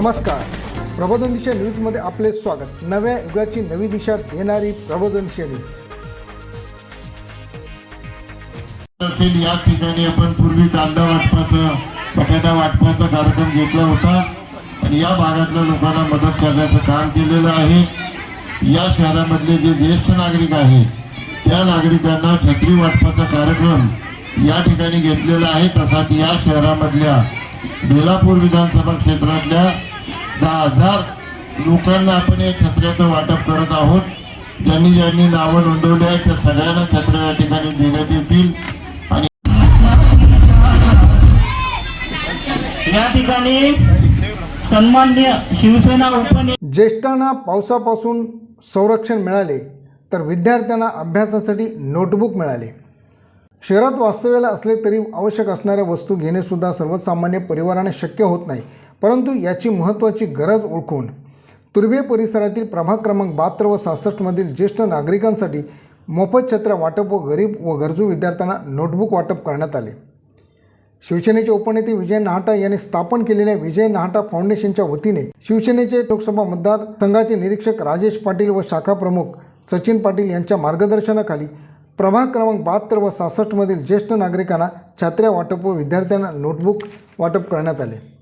नमस्कार. प्रबोधन दिशा न्यूजमध्ये आपले स्वागत. नव्या युगाची नवी दिशा देणारी प्रबोधन दिशा न्यूज. असेल या ठिकाणी आपण पूर्वी कांदा वाटपाचा बटाटा वाटपाचा कार्यक्रम घेतला होता. आणि या भागातल्या लोकांना मदत करण्याचं काम केलेलं आहे. या शहरामधले जे ज्येष्ठ नागरिक आहेत त्या नागरिकांना छत्री वाटपाचा कार्यक्रम या ठिकाणी घेतलेला आहे. तसाच या शहरामधल्या बेलापूर विधानसभा क्षेत्रातल्या दहा हजार. लोकांना आपण या छत्र्याचं वाटप करत आहोत. ज्यांनी ज्यांनी नावं नोंदवली आहेत त्या सगळ्यांना छत्र या ठिकाणी देण्यात येतील. आणि या ठिकाणी सन्मान्य शिवसेना उपने ज्येष्ठांना पावसापासून संरक्षण मिळाले तर विद्यार्थ्यांना अभ्यासासाठी नोटबुक मिळाले. शहरात वास्तव्याला असले तरी आवश्यक असणाऱ्या वस्तू घेणेसुद्धा सर्वसामान्य परिवाराने शक्य होत नाही. परंतु याची महत्त्वाची गरज ओळखून तुर्भे परिसरातील प्रभाग क्रमांक बहात्तर व सहासष्टमधील ज्येष्ठ नागरिकांसाठी मोफत छत्र वाटप व गरीब व गरजू विद्यार्थ्यांना नोटबुक वाटप करण्यात आले. शिवसेनेचे उपनेते विजय नाहटा यांनी स्थापन केलेल्या विजय नाहटा फाउंडेशनच्या वतीने शिवसेनेचे लोकसभा मतदार संघाचे निरीक्षक राजेश पाटील व शाखा प्रमुख सचिन पाटील यांच्या मार्गदर्शनाखाली प्रभाग क्रमांक बहात्तर व सहासष्टमधील ज्येष्ठ नागरिकांना छात्र्या वाटप व विद्यार्थ्यांना नोटबुक वाटप करण्यात आले.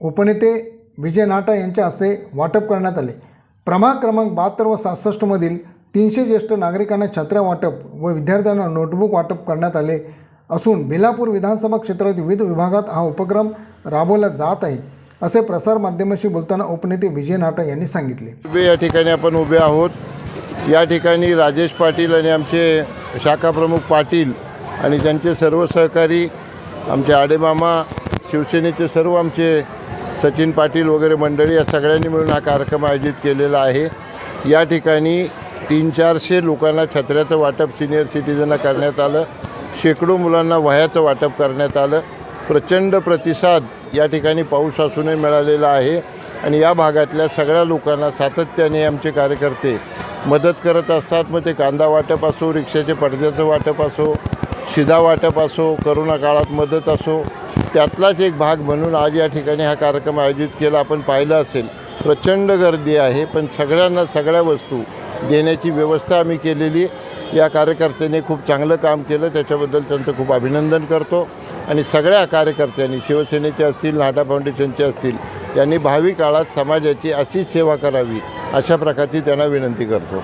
उपनेते विजय नाटा यांच्या हस्ते वाटप करण्यात आले. प्रभाग क्रमांक बहात्तर व सहासष्टमधील तीनशे ज्येष्ठ नागरिकांना छत्र्या वाटप व विद्यार्थ्यांना नोटबुक वाटप करण्यात आले असून बेलापूर विधानसभा क्षेत्रातील विविध विभागात हा उपक्रम राबवला जात आहे असे प्रसारमाध्यमाशी बोलताना उपनेते विजय नाटा यांनी सांगितले. उभे या ठिकाणी आपण उभे आहोत. या ठिकाणी राजेश पाटील आणि आमचे शाखा प्रमुख पाटील आणि त्यांचे सर्व सहकारी आमचे आडेमामा शिवसेनेचे सर्व आमचे सचिन पाटील वगैरे मंडळी या सगळ्यांनी मिळून हा कार्यक्रम आयोजित केलेला आहे. या ठिकाणी तीन चारशे लोकांना छत्र्याचं वाटप सिनियर सिटीजनला करण्यात आलं. शेकडो मुलांना वह्याचं वाटप करण्यात आलं. प्रचंड प्रतिसाद या ठिकाणी पाऊस असूनही मिळालेला आहे. आणि या भागातल्या सगळ्या लोकांना सातत्याने आमचे कार्यकर्ते मदत करत असतात. मग ते कांदा वाटप असो रिक्षाचे पडद्याचं वाटप असो शिधा वाटप असो करोना काळात मदत असो त्यातलाच एक भाग म्हणून आज या ठिकाणी हा कार्यक्रम आयोजित केला. आपण पाहिलं असेल प्रचंड गर्दी आहे पण सगळ्यांना सगळ्या वस्तू देण्याची व्यवस्था आम्ही केलेली. या कार्यकर्त्यांनी खूप चांगलं काम केलं त्याच्याबद्दल त्यांचं खूप अभिनंदन करतो. आणि सगळ्या कार्यकर्त्यांनी शिवसेनेचे असतील नाटा फाउंडेशनचे असतील यांनी भावी काळात समाजाची अशीच सेवा करावी अशा प्रकारची त्यांना विनंती करतो.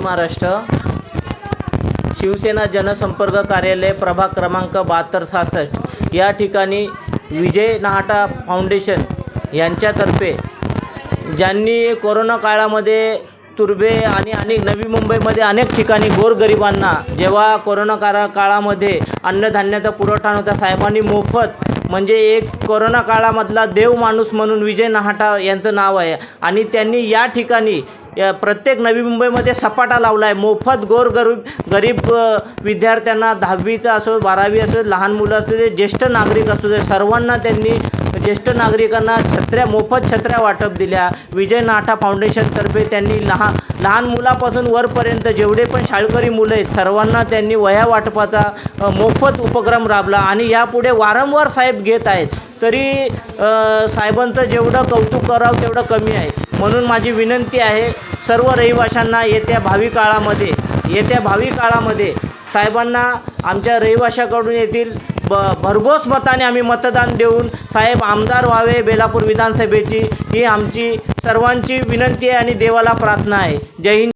महाराष्ट्र. शिवसेना जनसंपर्क कार्यालय प्रभाग क्रमांक बहात्तर सहासष्ट. या ठिकाणी विजय नहाटा फाउंडेशन यांच्यातर्फे ज्यांनी कोरोना काळामध्ये तुर्बे आणि अनेक नवी मुंबईमध्ये अनेक ठिकाणी गोरगरिबांना जेव्हा कोरोना काळा काळामध्ये अन्नधान्याचा पुरवठा नव्हता साहेबांनी मोफत म्हणजे एक कोरोना काळामधला देव माणूस म्हणून विजय नहाटा यांचं नाव आहे. आणि त्यांनी या ठिकाणी या प्रत्येक नवी मुंबईमध्ये सपाटा लावला आहे मोफत गोर गरीब गरीब विद्यार्थ्यांना दहावीचा असो बारावी असो लहान मुलं असू दे ज्येष्ठ नागरिक असू दे सर्वांना त्यांनी ज्येष्ठ नागरिकांना छत्र्या मोफत छत्र्या वाटप दिल्या. विजय नाठा फाउंडेशनतर्फे त्यांनी लहान लहान मुलापासून वरपर्यंत जेवढे पण शाळकरी मुलं आहेत सर्वांना त्यांनी वह्या वाटपाचा मोफत उपक्रम राबला आणि यापुढे वारंवार साहेब घेत आहेत. तरी साहेबांचं जेवढं कौतुक करावं तेवढं कमी आहे. म्हणून माझी विनंती आहे सर्व रहिवाशांना येत्या भावी काळामध्ये येत्या भावी काळामध्ये साहेबांना आमच्या रहिवाशाकडून येथील ब भरघोस मताने आम्ही मतदान देऊन साहेब आमदार व्हावे बेलापूर विधानसभेची ही आमची सर्वांची विनंती आहे आणि देवाला प्रार्थना आहे. जय हिंद.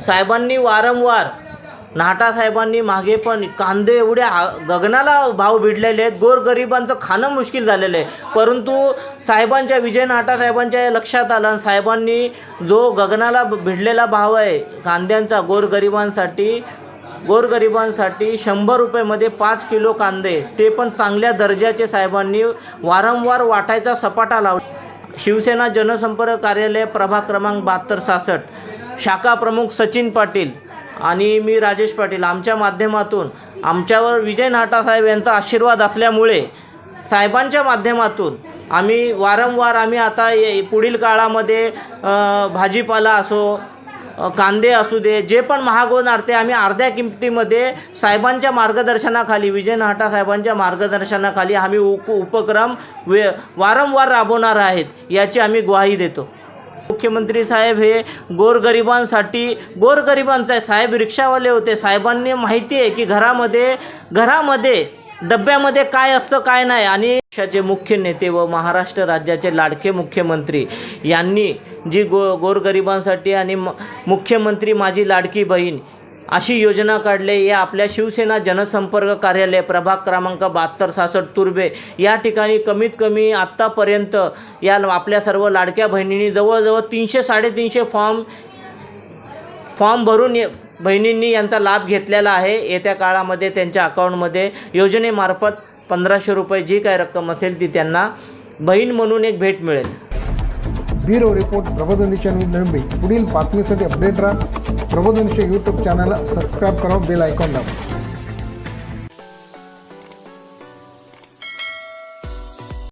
साहेबांनी वारंवार नाटा साहेबांनी मागे पण कांदे एवढे आ- गगनाला भाव भिडलेले आहेत. गोरगरिबांचं खाणं मुश्किल झालेलं आहे. परंतु साहेबांच्या विजय नाटा साहेबांच्या लक्षात आलं आणि साहेबांनी जो गगनाला भिडलेला भाव आहे कांद्यांचा गोरगरिबांसाठी गोरगरिबांसाठी शंभर रुपयेमध्ये पाच किलो कांदे ते पण चांगल्या दर्जाचे साहेबांनी वारंवार वाटायचा सपाटा लावला. शिवसेना जनसंपर्क कार्यालय प्रभाग क्रमांक बहात्तर सहासष्ट. शाखा प्रमुख सचिन पाटील आणि मी राजेश पाटील आमच्या माध्यमातून आमच्यावर विजय नाटासाहेब यांचा आशीर्वाद असल्यामुळे साहेबांच्या माध्यमातून आम्ही वारंवार आम्ही आता ये- पुढील काळामध्ये भाजीपाला असो कांदे असू दे जे पण महाग होणार ते आम्ही अर्ध्या किमतीमध्ये साहेबांच्या मार्गदर्शनाखाली विजय नाटा साहेबांच्या मार्गदर्शनाखाली आम्ही उप उपक्रम वे वारंवार राबवणार आहेत याची आम्ही ग्वाही देतो. मुख्यमंत्री साहेब हे गोरगरिबांसाठी गोरगरिबांचा आहे साहेब रिक्षावाले होते. साहेबांनी माहिती आहे की घरामध्ये घरामध्ये डब्यामध्ये काय असतं काय नाही. आणि पक्षाचे मुख्य नेते व महाराष्ट्र राज्याचे लाडके मुख्यमंत्री यांनी जी गो गोरगरिबांसाठी आणि मुख्यमंत्री माझी लाडकी बहीण अशी योजना काढले. या आपल्या शिवसेना जनसंपर्क कार्यालय प्रभाग क्रमांक बहात्तर सहासष्ट तुर्बे या ठिकाणी कमीत कमी आत्तापर्यंत या आपल्या सर्व लाडक्या बहिणींनी जवळजवळ तीनशे साडेतीनशे फॉर्म फॉर्म भरून ये- बहिणींनी यांचा लाभ घेतलेला आहे. येत्या काळामध्ये त्यांच्या अकाउंटमध्ये योजनेमार्फत पंधराशे रुपये जी काय रक्कम असेल ती त्यांना बहीण म्हणून एक भेट मिळेल. ब्युरो रिपोर्ट प्रबोधनीच्या मुंबई पुढील बातमीसाठी अपडेट राहा. प्रबोधनचे यूट्यूब चॅनलला सबस्क्राईब करा बेल आयकॉन दाबा.